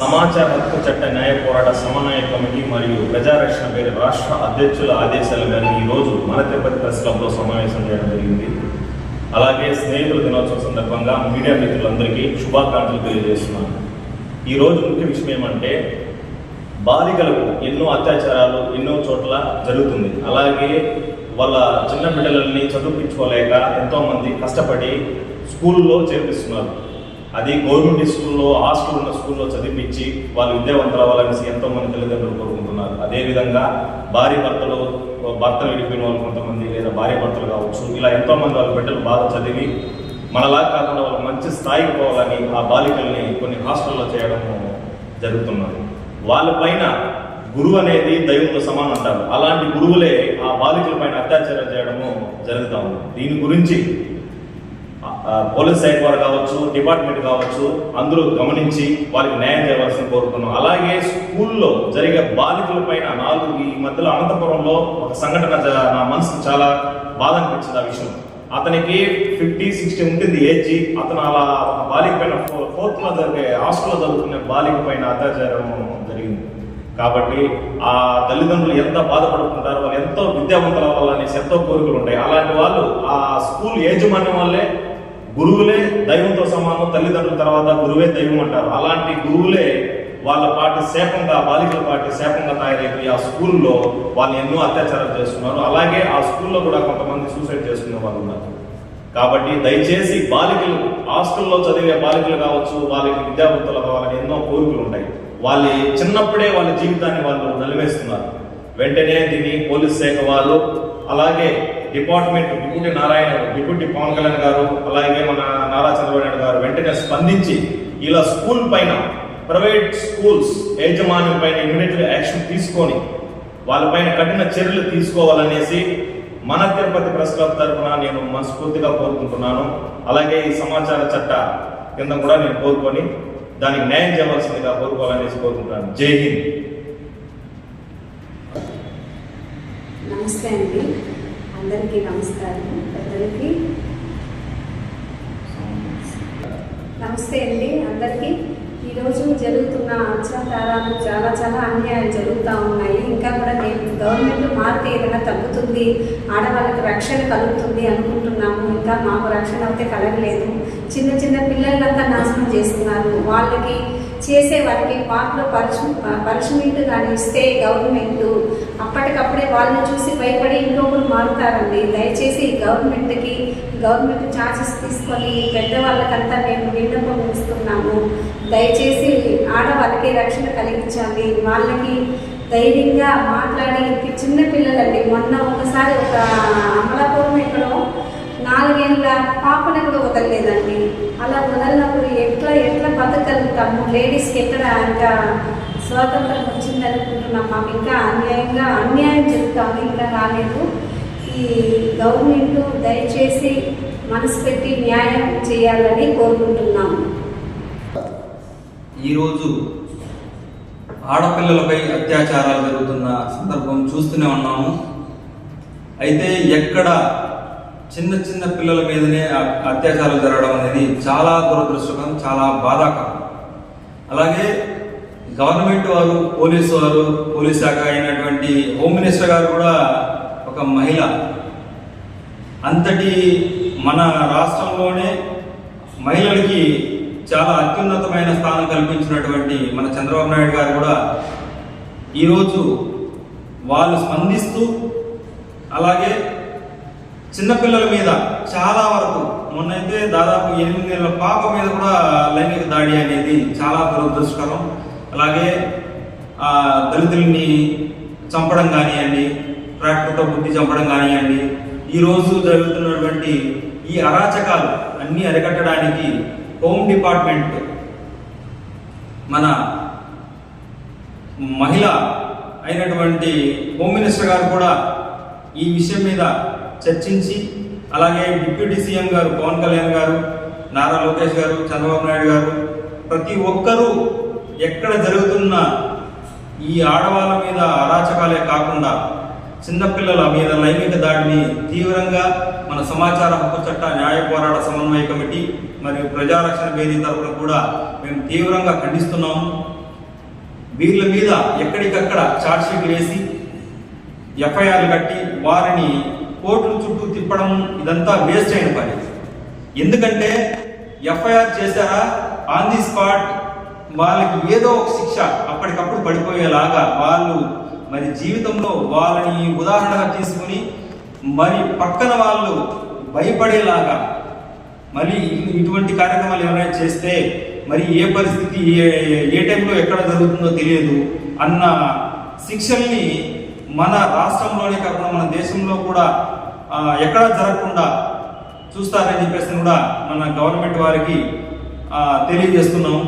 సమాచార ప్రతుకు చట్ట పోరాట సమన్వయ కమిటీ మరియు ప్రజారక్షణ పేరు రాష్ట్ర అధ్యక్షుల ఆదేశాల మేరకు ఈరోజు మన తిరుపతి ప్రెస్ క్లబ్లో సమావేశం చేయడం జరిగింది. అలాగే స్నేహితుల దినోత్సవం సందర్భంగా మీడియా మిత్రులందరికీ శుభాకాంక్షలు తెలియజేస్తున్నాను. ఈరోజు ముఖ్య విషయం ఏమంటే బాలికలకు ఎన్నో అత్యాచారాలు ఎన్నో చోట్ల జరుగుతుంది. అలాగే వాళ్ళ చిన్న బిడ్డలని చదివించుకోలేక ఎంతోమంది కష్టపడి స్కూల్లో చేర్పిస్తున్నారు. అది గవర్నమెంట్ స్కూల్లో హాస్టల్ ఉన్న స్కూల్లో చదివించి వాళ్ళు విద్యావంతులు అవ్వాలనేసి ఎంతో మంది తల్లిదండ్రులు కోరుకుంటున్నారు. అదేవిధంగా భార్య భర్తలు భర్తలు విడిపోయిన వాళ్ళు కొంతమంది లేదా భార్య భర్తలు కావచ్చు ఇలా ఎంతో మంది వాళ్ళ బిడ్డలు బాగా చదివి మనలా కాకుండా వాళ్ళు మంచి స్థాయికి పోవాలని ఆ బాలికల్ని కొన్ని హాస్టల్లో చేయడం జరుగుతున్నది. వాళ్ళ పైన గురువు అనేది దైవంతో సమానం అంటారు. అలాంటి గురువులే ఆ బాలికల పైన అత్యాచారం చేయడము జరుగుతూ ఉంది. దీని గురించి పోలీస్ సైడ్ వారు కావచ్చు డిపార్ట్మెంట్ కావచ్చు అందరూ గమనించి వారికి న్యాయం చేయవలసిన కోరుకున్నాం అలాగే స్కూల్లో జరిగే బాలికల పైన నాలుగు ఈ మధ్యలో అనంతపురంలో ఒక సంఘటన నా మనసుకు చాలా బాధ అనిపించింది ఆ విషయం. అతనికి ఫిఫ్టీ సిక్స్టీ ఉంటుంది ఏజ్. అతను అలా ఒక బాలిక పైన ఫోర్త్లో జరిగే హాస్టల్లో చదువుకునే బాలిక పైన అత్యాచారం జరిగింది. కాబట్టి ఆ తల్లిదండ్రులు ఎంత బాధపడుతుంటారు వాళ్ళు ఎంతో విద్యావంతుల వల్ల అనేసి ఎంతో కోరికలు ఉంటాయి. అలాంటి వాళ్ళు ఆ స్కూల్ యాజమాన్యం వల్లే గురువులే దైవంతో సమానం తల్లిదండ్రుల తర్వాత గురువే దైవం అంటారు. అలాంటి గురువులే వాళ్ళ పాటి శాపంగా బాలికల పాటి శాపంగా తయారైపోయి ఆ స్కూల్లో వాళ్ళు ఎన్నో అత్యాచారాలు చేస్తున్నారు. అలాగే ఆ స్కూల్లో కూడా కొంతమంది సూసైడ్ చేసుకునే వాళ్ళు ఉన్నారు. కాబట్టి దయచేసి బాలికలు హాస్టల్లో చదివే బాలికలు కావచ్చు వాళ్ళకి విద్యావంతులు కావాలని ఎన్నో కోరికలు ఉంటాయి. వాళ్ళు చిన్నప్పుడే వాళ్ళ జీవితాన్ని వాళ్ళు నలివేస్తున్నారు. వెంటనే దీన్ని పోలీస్ శాఖ వాళ్ళు అలాగే department deputy Narayana deputy Pawan Kalyan garu అలాగే మన నారా చంద్రబాబు నాయుడు గారు వెంటనే స్పందించి ఇలా స్కూల్ పైన ప్రైవేట్ స్కూల్స్ యాజమాన్యం పైన ఇమీడియట్ యాక్షన్ తీసుకొని వాళ్ళపైన కఠిన చర్యలు తీసుకోవాలనేసి మన తిరుపతి ప్రెస్ క్లబ్ తరఫున నేను మనస్ఫూర్తిగా కోరుకుంటున్నాను. అలాగే ఈ సమాచార చట్ట కింద కూడా నేను కోరుకొని దానికి న్యాయం చేయవలసిందిగా కోరుకోవాలనేసి కోరుకుంటున్నాను. జై హింద్. నమస్తే అండి. అందరికీ నమస్కారం. పెద్దలకి నమస్తే అండి అందరికీ. ఈరోజు జరుగుతున్న అత్యాచారాలు చాలా చాలా అన్యాయాలు జరుగుతూ ఉన్నాయి. ఇంకా కూడా నేను గవర్నమెంట్ మారితే ఏదైనా తగ్గుతుంది ఆడవాళ్ళకి రక్షణ కలుగుతుంది అనుకుంటున్నాము. ఇంకా మాకు రక్షణ అయితే కలగలేదు. చిన్న చిన్న పిల్లలంతా నాశనం చేస్తున్నారు. వాళ్ళకి చేసే వారికి పాటలో పరిశు పరుషమెంట్ కానీ ఇస్తే గవర్నమెంట్ అప్పటికప్పుడే వాళ్ళని చూసి భయపడి ఇంకొకరు మారుతారండి. దయచేసి గవర్నమెంట్కి గవర్నమెంట్ ఛార్జెస్ తీసుకొని పెద్దవాళ్ళకంతా మేము విన్నపం ఇస్తున్నాము దయచేసి ఆడవాళ్ళకి రక్షణ కలిగించాలి వాళ్ళకి ధైర్యంగా మాట్లాడి చిన్న పిల్లలండి మొన్న ఒకసారి ఒక అమలాపురం ఎక్కడో నాలుగేళ్ళ పాపని కూడా వదలలేదండి. అలా వదలినప్పుడు ఎట్లా ఎట్లా బతకగలుగుతాము? లేడీస్కి ఎక్కడ ఇంకా స్వాతంత్రం వచ్చింది అనుకుంటున్నాం మాకు ఇంకా అన్యాయంగా అన్యాయం చెప్తాము ఇంకా రాలేదు. ఈ గవర్నమెంట్ దయచేసి మనసు పెట్టి న్యాయం చేయాలని కోరుకుంటున్నాము. ఈరోజు ఆడపిల్లలపై అత్యాచారాలు జరుగుతున్న సందర్భం చూస్తూనే ఉన్నాము. అయితే ఎక్కడ చిన్న చిన్న పిల్లల మీదనే అత్యాచారాలు జరగడం అనేది చాలా దురదృష్టకరం చాలా బాధాకరం. అలాగే గవర్నమెంట్ వారు పోలీసు వారు పోలీస్ శాఖ అయినటువంటి హోమ్ మినిస్టర్ గారు కూడా ఒక మహిళ. అంతటి మన రాష్ట్రంలోనే మహిళలకి చాలా అత్యున్నతమైన స్థానం కల్పించినటువంటి మన చంద్రబాబు నాయుడు గారు కూడా ఈరోజు వాళ్ళు స్పందిస్తూ అలాగే చిన్నపిల్లల మీద చాలా వరకు మొన్నైతే దాదాపు ఎనిమిది నెలల పాప మీద కూడా లైంగిక దాడి అనేది చాలా దురదృష్టకరం. అలాగే దళితుల్ని చంపడం కానివ్వండి ట్రాక్టర్తో బుద్ధి చంపడం కానివ్వండి ఈరోజు జరుగుతున్నటువంటి ఈ అరాచకాలు అన్నీ అరికట్టడానికి హోమ్ డిపార్ట్మెంట్ మన మహిళ అయినటువంటి హోమ్ మినిస్టర్ గారు కూడా ఈ విషయం మీద చర్చించి అలాగే డిప్యూటీ సీఎం గారు పవన్ కళ్యాణ్ గారు నారా లోకేష్ గారు చంద్రబాబు నాయుడు గారు ప్రతి ఒక్కరూ ఎక్కడ జరుగుతున్న ఈ ఆడవాళ్ళ మీద అరాచకాలే కాకుండా చిన్నపిల్లల మీద లైంగిక దాడిని తీవ్రంగా మన సమాచార హక్కు చట్ట న్యాయ పోరాట సమన్వయ కమిటీ మరియు ప్రజారక్షణ వేది తరపున కూడా మేము తీవ్రంగా ఖండిస్తున్నాము. వీళ్ళ మీద ఎక్కడికక్కడ ఛార్జ్షీట్లు వేసి ఎఫ్ఐఆర్లు కట్టి వారిని కోర్టుల చుట్టూ తిప్పడం ఇదంతా వేస్ట్ అయిన పని. ఎందుకంటే ఎఫ్ఐఆర్ చేశారా? ఆన్ ది స్పాట్ వాళ్ళకి ఏదో ఒక శిక్ష అప్పటికప్పుడు పడిపోయేలాగా వాళ్ళు మరి జీవితంలో వాళ్ళని ఉదాహరణగా తీసుకుని మరి పక్కన వాళ్ళు భయపడేలాగా మరి ఇటువంటి కార్యక్రమాలు ఎవరైనా చేస్తే మరి ఏ పరిస్థితి ఏ ఏ టైంలో ఎక్కడ జరుగుతుందో తెలియదు అన్న శిక్షల్ని మన రాష్ట్రంలోనే కాకుండా మన దేశంలో కూడా ఎక్కడా జరగకుండా చూస్తారని చెప్పేసి కూడా మన గవర్నమెంట్ వారికి తెలియజేస్తున్నాం.